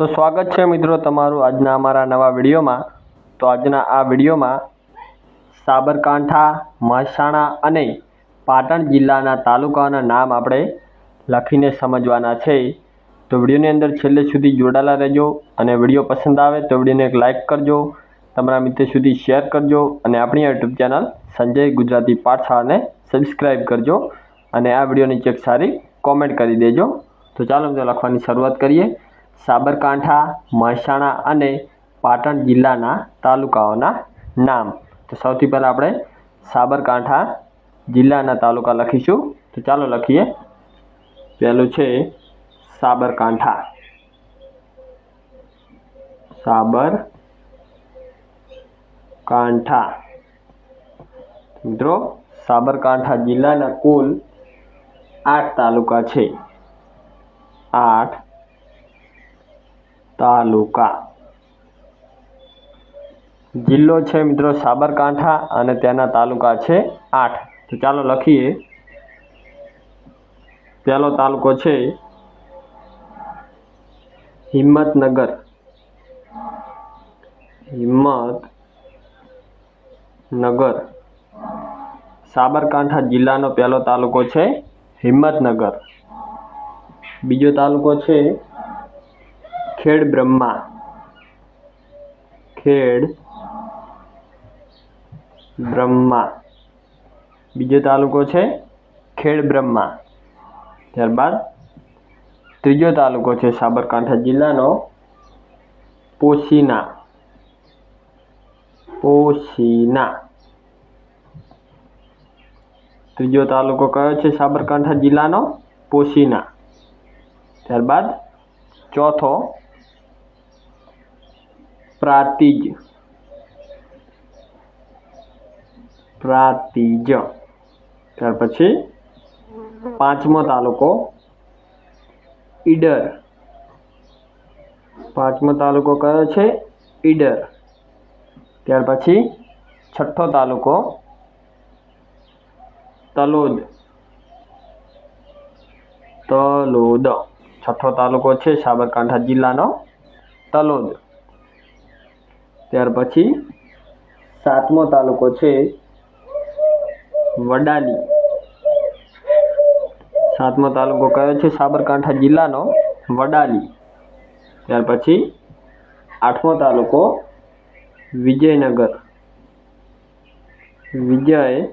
તો સ્વાગત છે મિત્રો તમારું આજના અમારા નવા વિડીયોમાં. તો આજના આ વિડીયોમાં સાબરકાંઠા, મહેસાણા અને પાટણ જિલ્લાના તાલુકાના નામ આપણે લખીને સમજવાના છે. તો વિડીયોની અંદર છેલ્લે સુધી જોડાયેલા રહેજો અને વીડિયો પસંદ આવે તો વિડીયોને એક લાઇક કરજો, તમારા મિત્રો સુધી શેર કરજો અને આપણી યુટ્યુબ ચેનલ સંજય ગુજરાતી પાઠશાળાને સબસ્ક્રાઈબ કરજો અને આ વિડીયોની ચેક સારી કોમેન્ટ કરી દેજો. તો ચાલો મિત્રો લખવાની શરૂઆત કરીએ. સાબરકાંઠા, મહેસાણા અને પાટણ જિલ્લાના તાલુકાઓના નામ. તો સૌથી પહેલાં આપણે સાબરકાંઠા જિલ્લાના તાલુકા લખીશું. તો ચાલો લખીએ. પહેલું છે સાબરકાંઠા. સાબર કાંઠા મિત્રો, સાબરકાંઠા જિલ્લાના કુલ આઠ તાલુકા છે. આઠ તાલુકા. જિલ્લો છે મિત્રો સાબરકાંઠા અને તેના તાલુકા છે આઠ. તો ચાલો લખીએ. પહેલો તાલુકો છે હિંમતનગર. હિંમતનગર. સાબરકાંઠા જિલ્લાનો પહેલો તાલુકો છે હિંમતનગર. બીજો તાલુકો છે ખેડ બ્રહ્મા. ખેડ બ્રહ્મા. બીજો તાલુકો છે ખેડ બ્રહ્મા. ત્યારબાદ ત્રીજો તાલુકો છે સાબરકાંઠા જિલ્લાનો પોશીના. પોશીના. ત્રીજો તાલુકો કયો છે સાબરકાંઠા જિલ્લાનો? પોશીના. ત્યારબાદ ચોથો પ્રાતિજ. પ્રાતિજ. ત્યાર પછી પાંચમો તાલુકો ઈડર. પાંચમો તાલુકો કયો છે? ઈડર. ત્યાર પછી છઠ્ઠો તાલુકો તલોદ. તલોદ. છઠ્ઠો તાલુકો છે સાબરકાંઠા જિલ્લાનો તલોદ. ત્યાર પછી સાતમો તાલુકો છે વડાલી. સાતમો તાલુકો કયો છે? સાબરકાંઠા જિલ્લાનો વડાલી. ત્યાર પછી આઠમો તાલુકો વિજયનગર. વિજયનગર.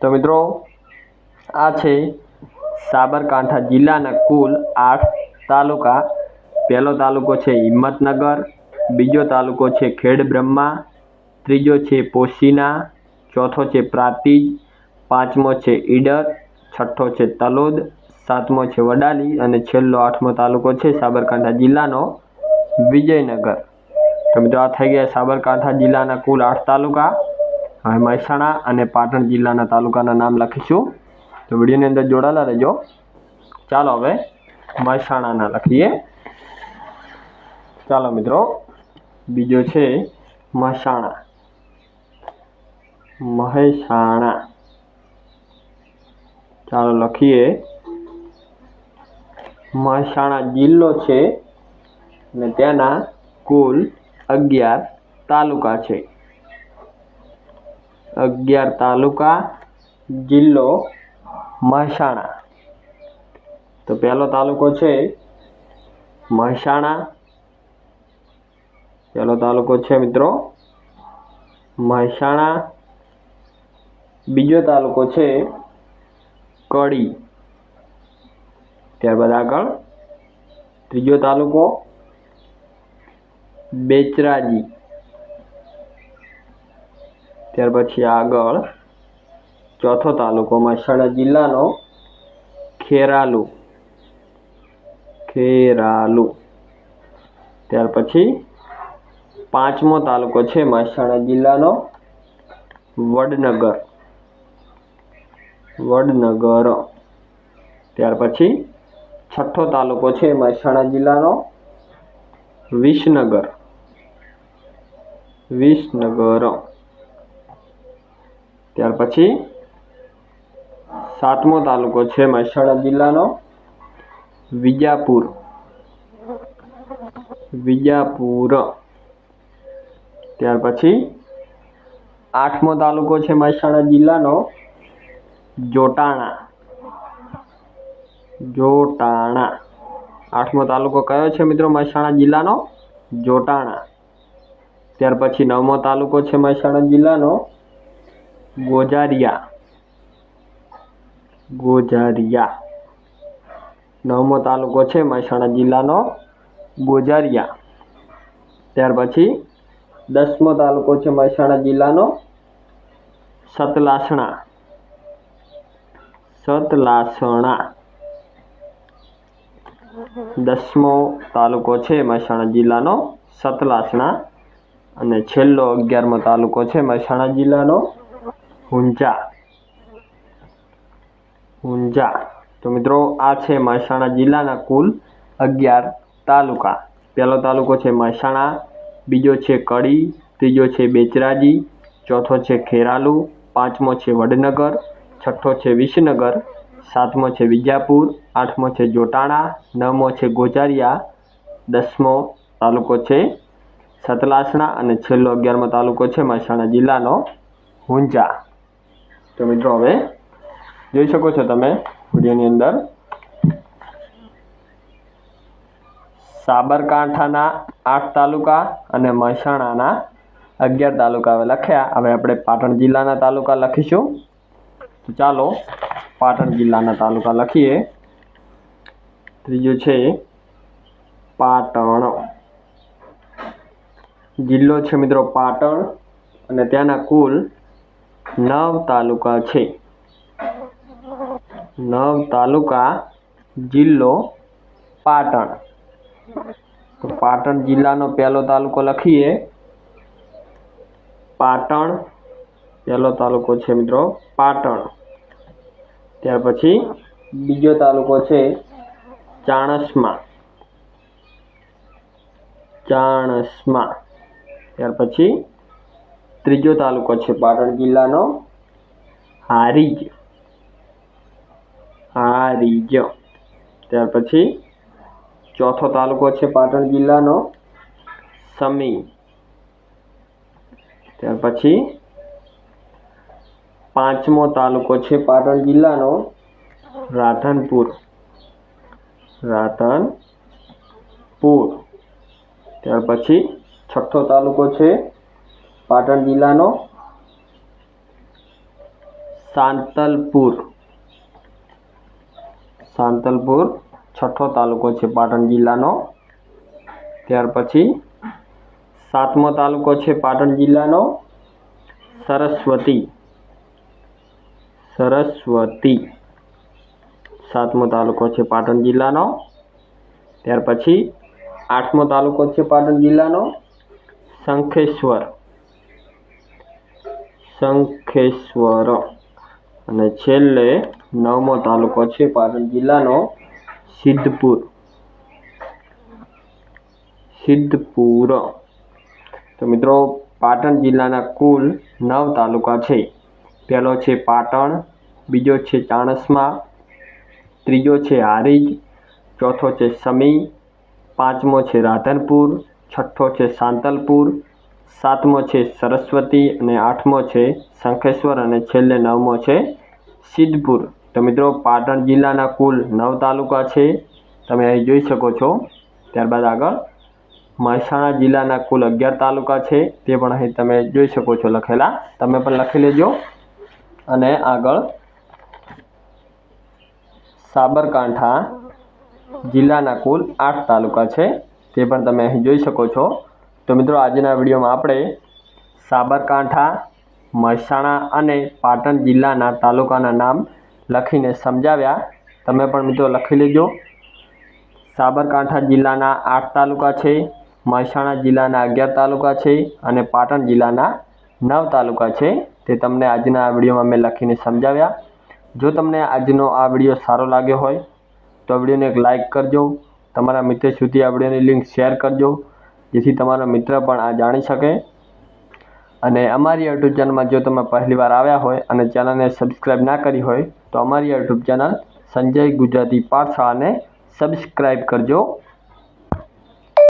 તો મિત્રો, આ છે સાબરકાંઠા જિલ્લાના કુલ આઠ તાલુકા પહેલો તાલુકો છે હિંમતનગર, બીજો તાલુકો છે ખેડ બ્રહ્મા ત્રીજો છે પોશીના, ચોથો છે પ્રાતિજ, પાંચમો છે ઈડર, છઠ્ઠો છે તલોદ, સાતમો છે વડાલી અને છેલ્લો આઠમો તાલુકો છે સાબરકાંઠા જિલ્લાનો વિજયનગર. તો મિત્રો આ થઈ ગયા સાબરકાંઠા જિલ્લાના કુલ આઠ તાલુકા. હવે મહેસાણા અને પાટણ જિલ્લાના તાલુકાના નામ લખીશું. તો વિડીયોની અંદર જોડાયેલા રહેજો. ચાલો હવે મહેસાણાના લખીએ. ચાલો મિત્રો, બીજો છે મહેસાણા. મહેસાણા. ચાલો લખીએ. મહેસાણા જિલ્લો છે અને ત્યાંના કુલ અગિયાર તાલુકા છે. અગિયાર તાલુકા, જિલ્લો, મહેસાણા. તો પહેલો તાલુકો છે મહેસાણા પહેલો તાલુકો છે મિત્રો. મહેસાણા. બીજો તાલુકો છે કડી. ત્યારબાદ આગળ ત્રીજો તાલુકો બેચરાજી. ત્યાર પછી આગળ ચોથો તાલુકો મહેસાણા જિલ્લાનો ખેરાલુ. ખેરાલુ. ત્યાર પછી પાંચમો તાલુકો છે મહેસાણા જિલ્લાનો વડનગર. વડનગર. ત્યાર પછી છઠ્ઠો તાલુકો છે મહેસાણા જિલ્લાનો વિસનગર. વિસનગર. ત્યાર પછી સાતમો તાલુકો છે મહેસાણા જિલ્લાનો વિજાપુર. વિજાપુર. ત્યાર પછી આઠમો તાલુકો છે મહેસાણા જિલ્લાનો જોટાણા. જોટાણા. આઠમો તાલુકો કયો છે મિત્રો મહેસાણા જિલ્લાનો? જોટાણા. ત્યાર પછી નવમો તાલુકો છે મહેસાણા જિલ્લાનો? ગોજારિયા. ગોજારિયા. નવમો તાલુકો છે મહેસાણા જિલ્લાનો? ગોજારિયા. ત્યાર પછી દસમો તાલુકો છે મહેસાણા જિલ્લાનો. સતલાસણા. સતલાસણા. દસમો તાલુકો છે મહેસાણા જિલ્લાનો, સતલાસણા. અને છેલ્લો અગિયારમો તાલુકો છે મહેસાણા જિલ્લાનો ઊંઝા ઊંઝા તો મિત્રો, આ છે મહેસાણા જિલ્લાના કુલ અગિયાર તાલુકા. પહેલો તાલુકો છે મહેસાણા બીજો છે કડી, ત્રીજો છે બેચરાજી, ચોથો છે ખેરાલુ, પાંચમો છે વડનગર, છઠ્ઠો છે વિસનગર, સાતમો છે વિજાપુર, આઠમો છે જોટાણા, નવમો છે ગોજારિયા, દસમો તાલુકો છે સતલાસણા અને છેલ્લો અગિયારમો તાલુકો છે મહેસાણા જિલ્લાનો હુંજા. તો મિત્રો હવે જોઈ શકો છો તમે વિડીયોની અંદર સાબરકાંઠાના આઠ તાલુકા અને મહેસાણાના અગિયાર તાલુકા હવે લખ્યા. હવે આપણે પાટણ જિલ્લાના તાલુકા લખીશું. તો ચાલો પાટણ જિલ્લાના તાલુકા લખીએ. ત્રીજું છે પાટણ. જિલ્લો છે મિત્રો પાટણ અને ત્યાંના કુલ નવ તાલુકા છે. નવ તાલુકા જિલ્લો પાટણ. તો પાટણ જિલ્લાનો પહેલો તાલુકો લખીએ. પાટણ પહેલો તાલુકો છે મિત્રો પાટણ. ત્યાર પછી બીજો તાલુકો છે ચાણસમાં. ચાણસમાં. ત્યાર પછી ત્રીજો તાલુકો છે પાટણ જિલ્લાનો હારીજ. હારીજ. ત્યાર પછી ચોથો તાલુકો છે પાટણ જિલ્લાનો સમી ત્યાર પછી પાંચમો તાલુકો છે પાટણ જિલ્લાનો રાધનપુર રાધનપુર ત્યાર પછી છઠ્ઠો તાલુકો છે પાટણ જિલ્લાનો સાંતલપુર સાંતલપુર છઠ્ઠો તાલુકો છે પાટણ જિલ્લાનો. ત્યાર પછી સાતમો તાલુકો છે પાટણ જિલ્લાનો. સરસ્વતી. સરસ્વતી. સાતમો તાલુકો છે પાટણ જિલ્લાનો. ત્યાર પછી આઠમો તાલુકો છે પાટણ જિલ્લાનો. શંખેશ્વર. શંખેશ્વર. અને છેલ્લે નવમો તાલુકો છે પાટણ જિલ્લાનો. સિદ્ધપુર. સિદ્ધપુર. તો મિત્રો, પાટણ જિલ્લાના કુલ નવ તાલુકા છે. પહેલો છે પાટણ, બીજો છે ચાણસમા, ત્રીજો છે હારીજ, ચોથો છે સમી, પાંચમો છે રાધનપુર, છઠ્ઠો છે સાંતલપુર, સાતમો છે સરસ્વતી અને આઠમો છે શંખેશ્વર અને છેલ્લે નવમો છે સિદ્ધપુર. તો મિત્રો પાટણ જિલ્લાના કુલ નવ તાલુકા છે. તમે અહીં જોઈ શકો છો. ત્યારબાદ આગળ મહેસાણા જિલ્લાના કુલ અગિયાર તાલુકા છે. તે પણ અહીં તમે જોઈ શકો છો લખેલા. તમે પણ લખી લેજો. અને આગળ સાબરકાંઠા જિલ્લાના કુલ આઠ તાલુકા છે. તે પણ તમે અહીં જોઈ શકો છો. તો મિત્રો આજના વિડીયોમાં આપણે સાબરકાંઠા, મહેસાણા અને પાટણ જિલ્લાના તાલુકાના નામ લખીને સમજાવ્યા. તમે પણ મિત્રો લખી લેજો. સાબરકાંઠા જિલ્લાના આઠ તાલુકા છે, મહેસાણા જિલ્લાના અગિયાર તાલુકા છે અને પાટણ જિલ્લાના નવ તાલુકા છે. તે તમને આજના આ વિડીયોમાં મેં લખીને સમજાવ્યા. જો તમને આજનો આ વીડિયો સારો લાગ્યો હોય, તો વિડીયોને એક લાઇક કરજો. તમારા મિત્ર સુધી આ વિડીયોની લિંક શેર કરજો, જેથી તમારો મિત્ર પણ આ જાણી શકે. અને અમારી યુટ્યુબ ચેનલમાં જો તમે પહેલી વાર આવ્યા હોય અને ચેનલને સબસ્ક્રાઈબ ના કરી હોય, તો અમારી યુટ્યુબ ચેનલ સંજય ગુજરાતી પાઠશાળાને સબસ્ક્રાઈબ કરજો.